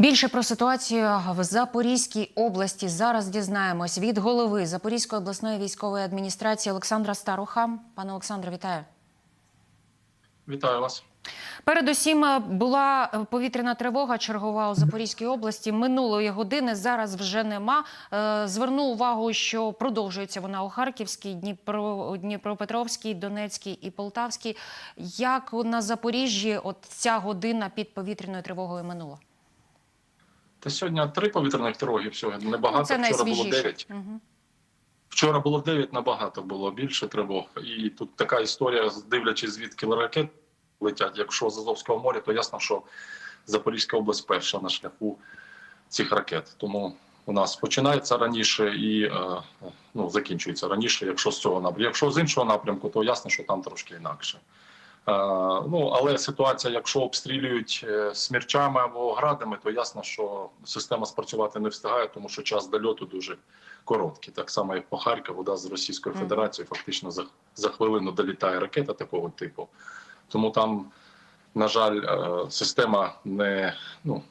Більше про ситуацію в Запорізькій області зараз дізнаємось від голови Запорізької обласної військової адміністрації Олександра Старуха. Пане Олександре, вітаю. Вітаю вас. Передусім е, була е, повітряна тривога чергова у Запорізькій області минулої години. Зараз вже нема. Е, Зверну увагу, що продовжується вона у Харківській, Дніпро, Дніпропетровській, Донецькій і Полтавській. Як на Запоріжжі, от ця година під повітряною тривогою минула? Та сьогодні три повітряних тривоги всього небагато. Ну, Це Вчора було дев'ять. Угу. Вчора було дев'ять, набагато було більше тривог. І тут така історія, дивлячись звідки ракет летять. Якщо з Азовського моря, то ясно, що Запорізька область перша на шляху цих ракет. Тому у нас починається раніше і е, ну, закінчується раніше, якщо з цього напрямку. Якщо з іншого напрямку, то ясно, що там трошки інакше. Ну але ситуація, якщо обстрілюють е, смірчами або градами, то ясно, що система спрацювати не встигає, тому що час дольоту дуже короткий. Так само, як по Харкову, да, з Російською Мгм. Федерацією, фактично за, за хвилину долітає ракета такого типу. Тому там, на жаль, е, система не ну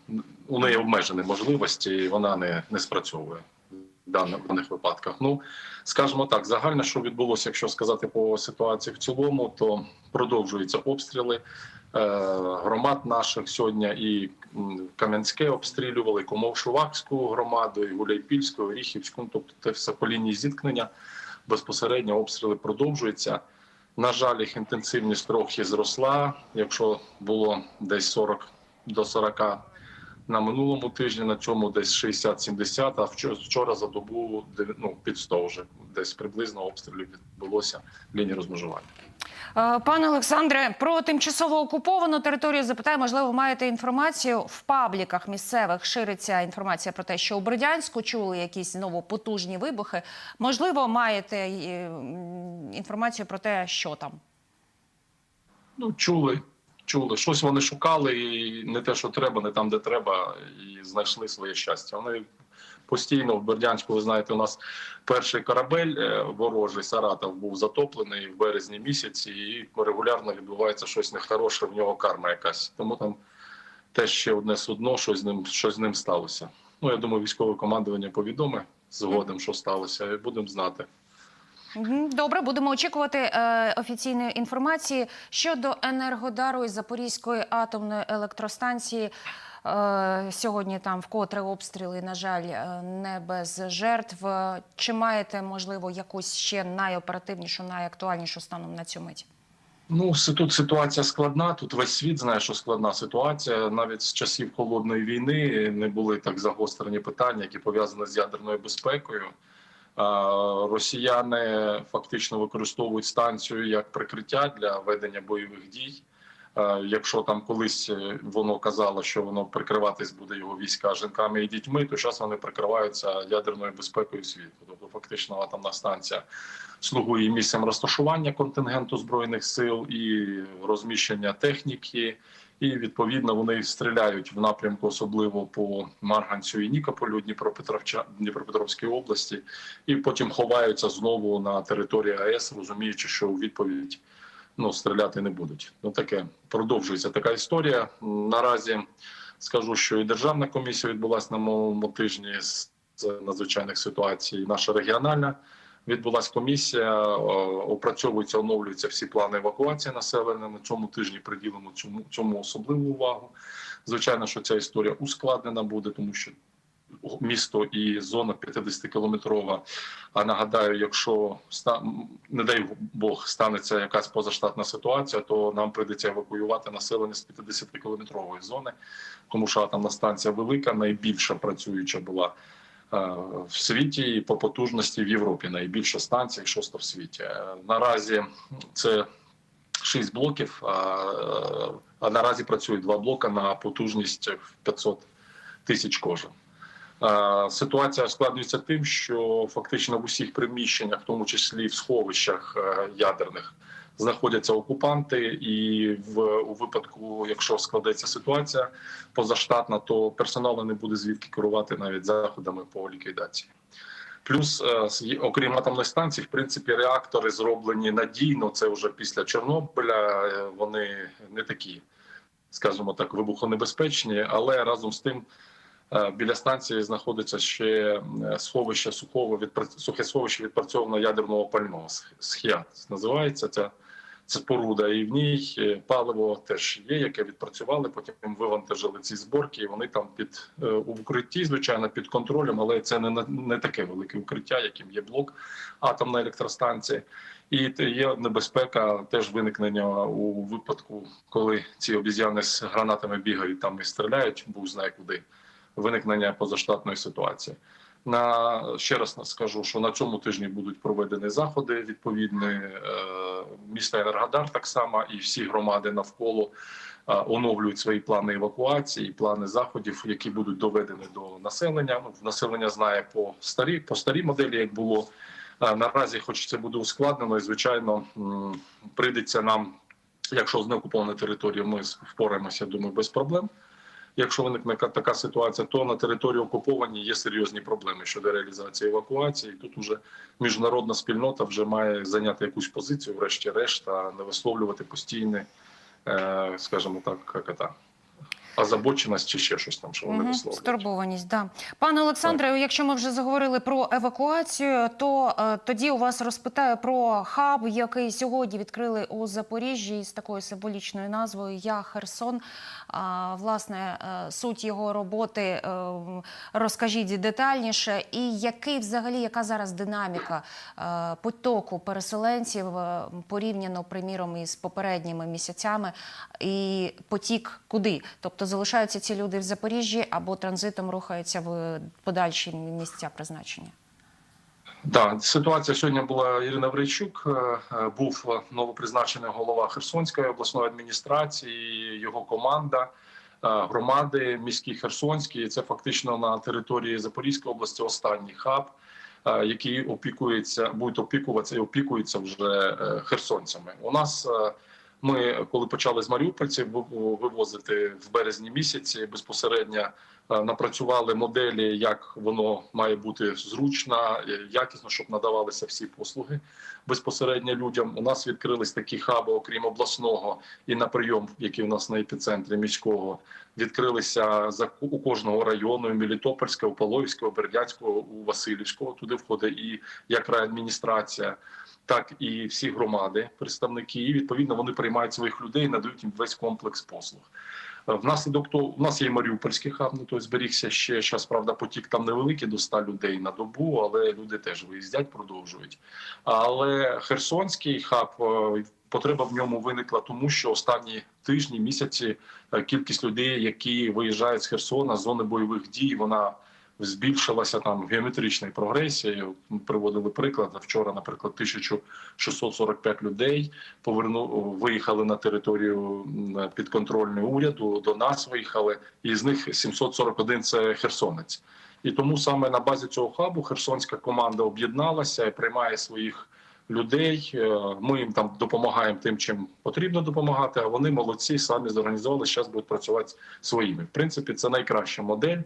у неї обмежені можливості, і вона не, не спрацьовує даних, даних випадках. Ну скажімо так, загально, що відбулося, якщо сказати по ситуації в цілому, то продовжуються обстріли е, громад наших сьогодні і Кам'янське обстрілювали, Комов-Шувакську громаду, і Гуляйпільську, і Ріхівську. Ну, тобто це все по лінії зіткнення. Безпосередньо обстріли продовжуються. На жаль, їх інтенсивність трохи зросла. Якщо було десь 40 до 40 на минулому тижні, на цьому десь 60-70, а вчора, вчора за добу ну, під 100 вже десь приблизно обстрілів відбулося лінії розмежування. Е, Пане Олександре, про тимчасово окуповану територію запитаю, можливо, маєте інформацію в пабліках місцевих шириться інформація про те, що у Бердянську чули якісь знову потужні вибухи. Можливо, маєте е, інформацію про те, що там. Ну, чули, чули. Щось вони шукали, і не те, що треба, не там, де треба, і знайшли своє щастя. Вони постійно в Бердянську, ви знаєте, у нас перший корабель е, ворожий Саратов був затоплений в березні місяці, і регулярно відбувається щось нехороше, в нього карма якась. Тому там теж ще одне судно, щось з ним, щось з ним сталося. Ну, я думаю, військове командування повідоме згодом, що сталося, і будемо знати. Добре, будемо очікувати е, офіційної інформації щодо енергодару із Запорізької атомної електростанції. Е, сьогодні там вкотре обстріли, на жаль, е, не без жертв. Чи маєте можливо якусь ще найоперативнішу, найактуальнішу станом на цю мить? Ну, тут ситуація складна. Тут весь світ знає, що складна ситуація. Навіть з часів холодної війни не були так загострені питання, які пов'язані з ядерною безпекою. Росіяни фактично використовують станцію як прикриття для ведення бойових дій. Якщо там колись е, воно казало, що воно прикриватись буде його війська жінками і дітьми, то зараз вони прикриваються ядерною безпекою світу. Тобто, фактично, атомна станція слугує місцем розташування контингенту збройних сил і розміщення техніки. І відповідно вони стріляють в напрямку, особливо по Марганцю і Нікополю Дніпропетровської області, і потім ховаються знову на території АЕС, розуміючи, що у відповідь ну стріляти не будуть. Ну таке продовжується така історія. Наразі скажу, що і державна комісія відбулася на минулому тижні з надзвичайних ситуацій. Наша регіональна відбулася комісія. о, Опрацьовуються, оновлюються всі плани евакуації населення. На цьому тижні приділимо цьому цьому особливу увагу. Звичайно, що ця історія ускладнена буде, тому що місто і зона 50 кілометрова. А нагадаю, якщо не дай Бог станеться якась позаштатна ситуація, то нам прийдеться евакуювати населення з 50 кілометрової зони, тому що атомна станція велика, найбільша працююча була. Е, В світі і по потужності в Європі найбільша станція, шоста в світі. Е, Наразі це шість блоків, а, наразі працюють два блока на потужність в 500 тисяч кожен. Е, Ситуація ускладнюється тим, що фактично в усіх приміщеннях, в тому числі в сховищах ядерних, знаходяться окупанти, і в у випадку, якщо складеться ситуація позаштатна, то персоналу не буде звідки керувати навіть заходами по ліквідації. Плюс, е, окрім атомних станцій, в принципі, реактори зроблені надійно. Це вже після Чорнобиля. е, Вони не такі, скажімо так, вибухонебезпечні, але разом з тим Е, Біля станції знаходиться ще сховище сухого відпра- сухе сховище відпрацьованого ядерного пального Сх- схіат називається. Це споруда, і в ній е, паливо теж є, яке відпрацювали. Потім вивантажили ці зборки. і Вони там під е, у укритті, звичайно, під контролем, але це не не таке велике укриття, яким є блок атомної електростанції. І є небезпека теж виникнення у випадку, коли ці обіз'яни з гранатами бігають там і стріляють, Бог знає куди. Виникнення позаштатної ситуації. На ще раз скажу, що на цьому тижні будуть проведені заходи відповідні е, міста Енергодар, так само і всі громади навколо е, оновлюють свої плани евакуації, плани заходів, які будуть доведені до населення. Ну, населення знає по старі по старій моделі, як було Е, наразі, хоч це буде ускладнено, і звичайно прийдеться нам, якщо з неокупованої території ми впораємося, думаю, без проблем. Якщо виникне ка- така ситуація, то на території окуповані є серйозні проблеми щодо реалізації евакуації. Тут уже міжнародна спільнота вже має зайняти якусь позицію, врешті-решт, а не висловлювати постійне, е, скажімо так, це, озабоченість чи ще щось там, що вони висловлюють. Стурбованість, да. Пане Олександре, якщо ми вже заговорили про евакуацію, то е, тоді у вас розпитаю про хаб, який сьогодні відкрили у Запоріжжі з такою символічною назвою Я Херсон. А, власне, е, суть його роботи е, розкажіть детальніше. І який взагалі, яка зараз динаміка е, потоку переселенців порівняно, приміром, із попередніми місяцями, і потік куди? Тобто залишаються ці люди в Запоріжжі або транзитом рухаються в подальші місця призначення? Так, ситуація сьогодні була Ірина Врейчук. е, е, Був новопризначений голова Херсонської обласної адміністрації, його команда, е, громади міські Херсонські. Це фактично на території Запорізької області останній хаб, який опікується, будуть опікуватися і опікуються вже херсонцями. У нас ми, коли почали з маріупольців вивозити в березні місяці, безпосередньо е, напрацювали моделі, як воно має бути зручно, е, якісно, щоб надавалися всі послуги безпосередньо людям. У нас відкрились такі хаби, окрім обласного, і на прийом, який у нас на епіцентрі міського, відкрилися за у кожного району: і Мелітопольського, Половського, Бердянського, у Васильівського. Туди входить і як райадміністрація. Так і всі громади, представники, і відповідно вони приймають своїх людей, надають їм весь комплекс послуг. Е, Внаслідок того, у нас є Маріупольський хаб, ну той зберігся ще зараз, правда, потік там невеликий до 100 людей на добу, але люди теж виїздять, продовжують. Але Херсонський хаб е, потреба в ньому виникла, тому що останні тижні, місяці е, кількість людей, які виїжджають з Херсона з зони бойових дій, вона збільшилася там прогресії. Ми приводили приклад. Вчора, наприклад, 1645 людей поверну виїхали на територію м, підконтрольної уряду. До нас виїхали, і з них 741 – це херсонець. І тому саме на базі цього хабу херсонська команда об'єдналася і приймає своїх людей. Е, Ми їм там допомагаємо тим, чим потрібно допомагати. А вони молодці, самі зорганізували. Зараз будуть працювати своїми. В принципі, це найкраща модель.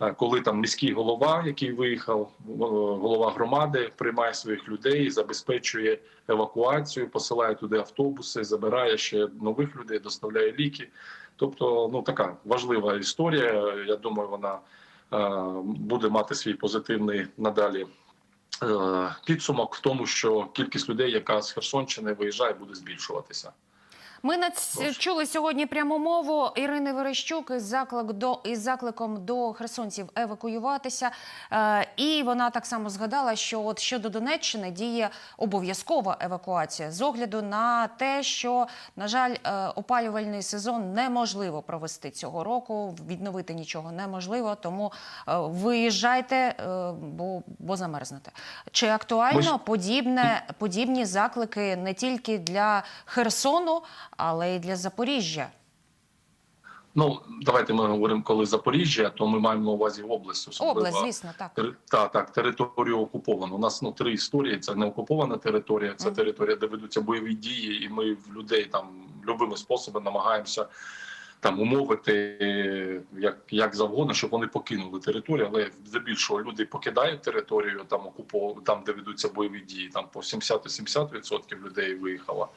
Е, Коли там міський голова, який виїхав, е, голова громади, приймає своїх людей, забезпечує евакуацію, посилає туди автобуси, забирає ще нових людей, доставляє ліки. Тобто, ну така важлива історія. Я думаю, вона е, буде мати свій позитивний надалі підсумок в тому, що кількість людей, яка з Херсонщини виїжджає, буде збільшуватися. Ми. Чули сьогодні пряму мову Ірини Верещук із заклик до із закликом до херсонців евакуюватися. Е, і вона так само згадала, що от щодо Донеччини діє обов'язкова евакуація з огляду на те, що на жаль, е, опалювальний сезон неможливо провести цього року. Відновити нічого неможливо, тому е, виїжджайте, е, бо, бо замерзнете. Чи актуально подібне подібні заклики не тільки для Херсону, але й для Запоріжжя? Ну давайте ми говоримо, коли Запоріжжя, то ми маємо на увазі область, особливо Область, звісно, так. Тери- Так, так, територію окуповано. У нас ну три історії. Це не окупована територія, це Мгм. територія, де ведуться бойові дії, і ми в людей там любими способами намагаємося там умовити як, як завгодно, щоб вони покинули територію. Але здебільшого люди покидають територію там окупов... там, де ведуться бойові дії. Там по 70-70% людей виїхало.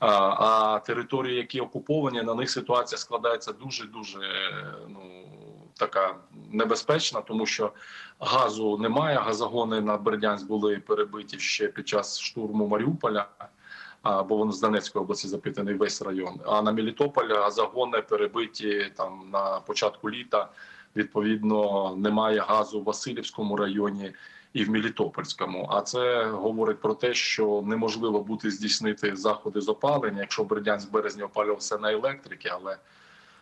А, території, які окуповані, на них ситуація складається дуже дуже ну така небезпечна, тому що газу немає. Газогони на Бердянськ були перебиті ще під час штурму Маріуполя. а, Бо воно з Донецької області запитаний весь район. А на Мелітополь газогони перебиті там на початку літа. Відповідно, немає газу в Васильівському районі і в Мелітопольському. А це говорить про те, що неможливо буде здійснити заходи з опалення, якщо Бердянськ березні опалювався на електрики, але в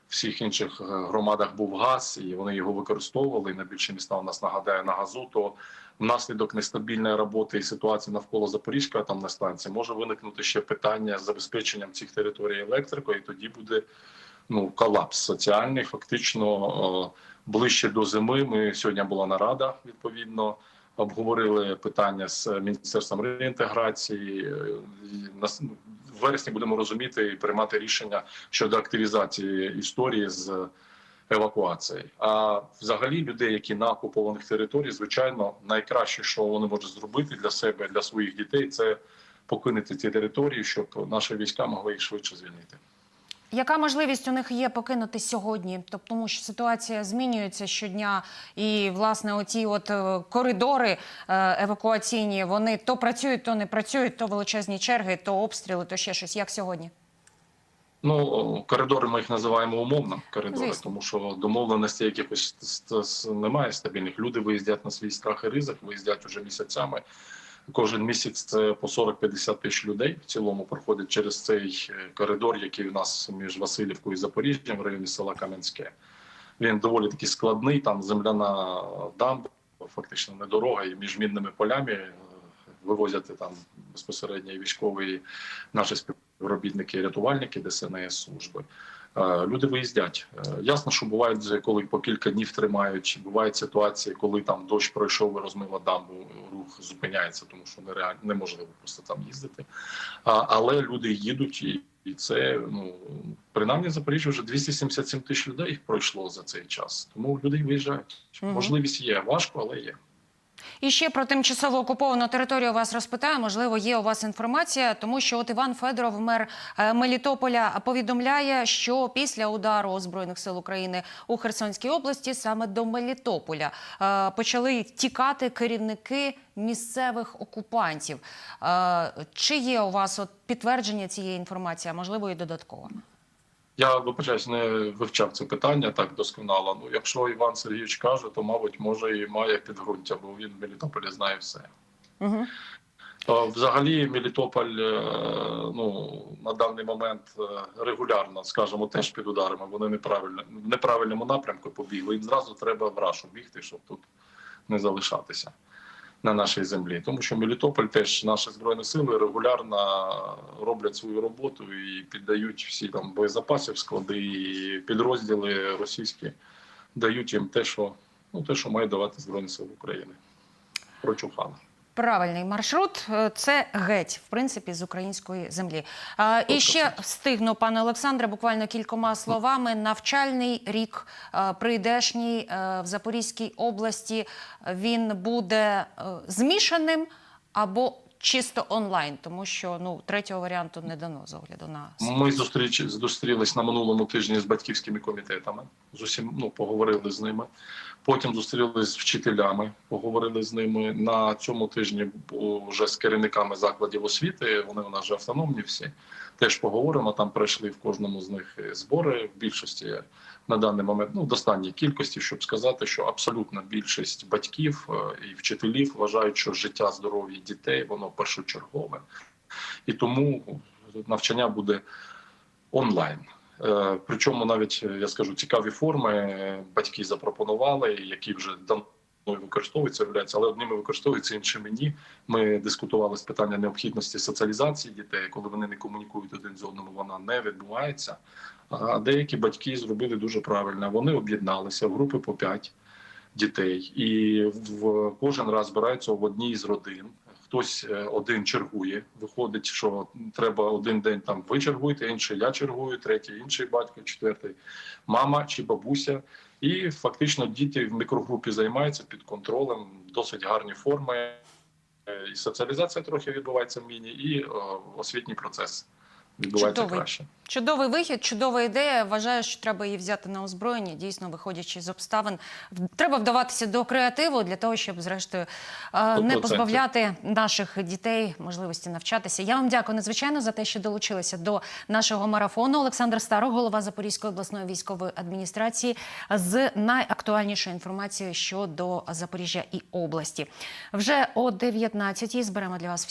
всіх інших е, громадах був газ, і вони його використовували. І найбільше міста у нас нагадає на газу. То внаслідок нестабільної роботи і ситуації навколо Запорізької атомної станції може виникнути ще питання з забезпеченням цих територій електрикою. І тоді буде ну колапс соціальний. Фактично е, ближче до зими. Ми сьогодні була нарада відповідно. Обговорили питання з міністерством реінтеграції. Е, нас- В вересні будемо розуміти і приймати рішення щодо активізації історії з евакуації. А взагалі людей, які на окупованих територіях, звичайно, найкраще, що вони можуть зробити для себе, для своїх дітей, це покинути ці території, щоб наші війська могли їх швидше звільнити. Яка можливість у них є покинути сьогодні? Тобто, тому що ситуація змінюється щодня, і власне оці от е, коридори е, евакуаційні вони то працюють, то не працюють, то величезні черги, то обстріли, то ще щось. Як сьогодні? Ну, коридори ми їх називаємо умовно коридори, Звісно. тому що домовленості якихось немає стабільних. Люди виїздять на свій страх і ризик, виїздять уже місяцями. Кожен місяць це по 40-50 тисяч людей в цілому проходять через цей е, коридор, який у нас між Васильівкою і Запоріжжям в районі села Кам'янське. Він доволі таки складний. Там земляна дамба, фактично не дорога, і між мінними полями е, вивозять там безпосередньо і військові наші співробітники, рятувальники ДСНС служби. Е, Люди виїздять. Ясно, що бувають, коли по кілька днів тримають. Бувають ситуації, коли там дощ пройшов і розмила дамбу, рух зупиняється, тому що нереально неможливо просто там їздити. А, але люди їдуть, і, і це ну принаймні в Запоріжжі вже 277 тисяч людей пройшло за цей час. Тому люди виїжджають. Можливість є важко, але є. І ще про тимчасово окуповану територію вас розпитаю. Можливо, є у вас інформація, тому що от Іван Федоров, мер е, Мелітополя, повідомляє, що після удару збройних сил України у Херсонській області саме до Мелітополя е, почали тікати керівники місцевих окупантів. Е, Чи є у вас от підтвердження цієї інформації, а можливо і додатково? Я вибачаюсь, не вивчав це питання так досконало. Ну, якщо Іван Сергійович каже, то мабуть може і має підґрунтя, бо він в Мелітополі знає все. Угу. Взагалі, Мелітополь е, ну на даний момент е, регулярно, скажімо, теж під ударами. Вони неправильно в неправильному напрямку побігли. Їм зразу треба в рашу бігти, щоб тут не залишатися на нашій землі. Тому що Мелітополь теж наші збройні сили регулярно роблять свою роботу і піддають всі там боєзапасів, склади і підрозділи російські дають їм те, що ну те, що має давати збройні сили України. Прочухали. Правильний маршрут е, це геть, в принципі, з української землі. І ще встигну, пане Олександре, буквально кількома словами. Навчальний рік е, прийдешній е, в Запорізькій області він буде змішаним або чисто онлайн, тому що ну третього варіанту не дано з огляду на Ми зустріч зустрілись на минулому тижні з батьківськими комітетами. З усім ну поговорили з ними. Потім зустрілись з вчителями, поговорили з ними. На цьому тижні вже з керівниками закладів освіти. Вони у нас вже автономні всі. Теж поговоримо. Там пройшли в кожному з них збори. В більшості на даний момент ну в достатній кількості, щоб сказати, що абсолютна більшість батьків е, і вчителів вважають, що життя здоров'я дітей воно першочергове, і тому навчання буде онлайн. Е, Причому навіть я скажу цікаві форми батьки запропонували, які вже давно використовуються, являються, але одними використовуються, іншими ні. Ми дискутували з питання необхідності соціалізації дітей, коли вони не комунікують один з одним, вона не відбувається. А деякі батьки зробили дуже правильно. Вони об'єдналися в групи по 5 дітей, і в кожен раз збираються в одній з родин. Хтось е, один чергує. Виходить, що треба один день там ви чергуєте, інший я чергую, третій інший батько, четвертий мама чи бабуся. І фактично діти в мікрогрупі займаються під контролем, досить гарні форми. Е, І соціалізація трохи відбувається в міні, і е, освітній процес відбувається Чудовий. краще. Чудовий вихід, чудова ідея. Вважаю, що треба її взяти на озброєння. Дійсно, виходячи з обставин, треба вдаватися до креативу для того, щоб зрештою е, не позбавляти наших дітей можливості навчатися. Я вам дякую надзвичайно за те, що долучилися до нашого марафону. Олександр Старо, голова Запорізької обласної військової адміністрації, з найактуальнішою інформацією щодо Запоріжжя і області. Вже о 19-й зберемо для вас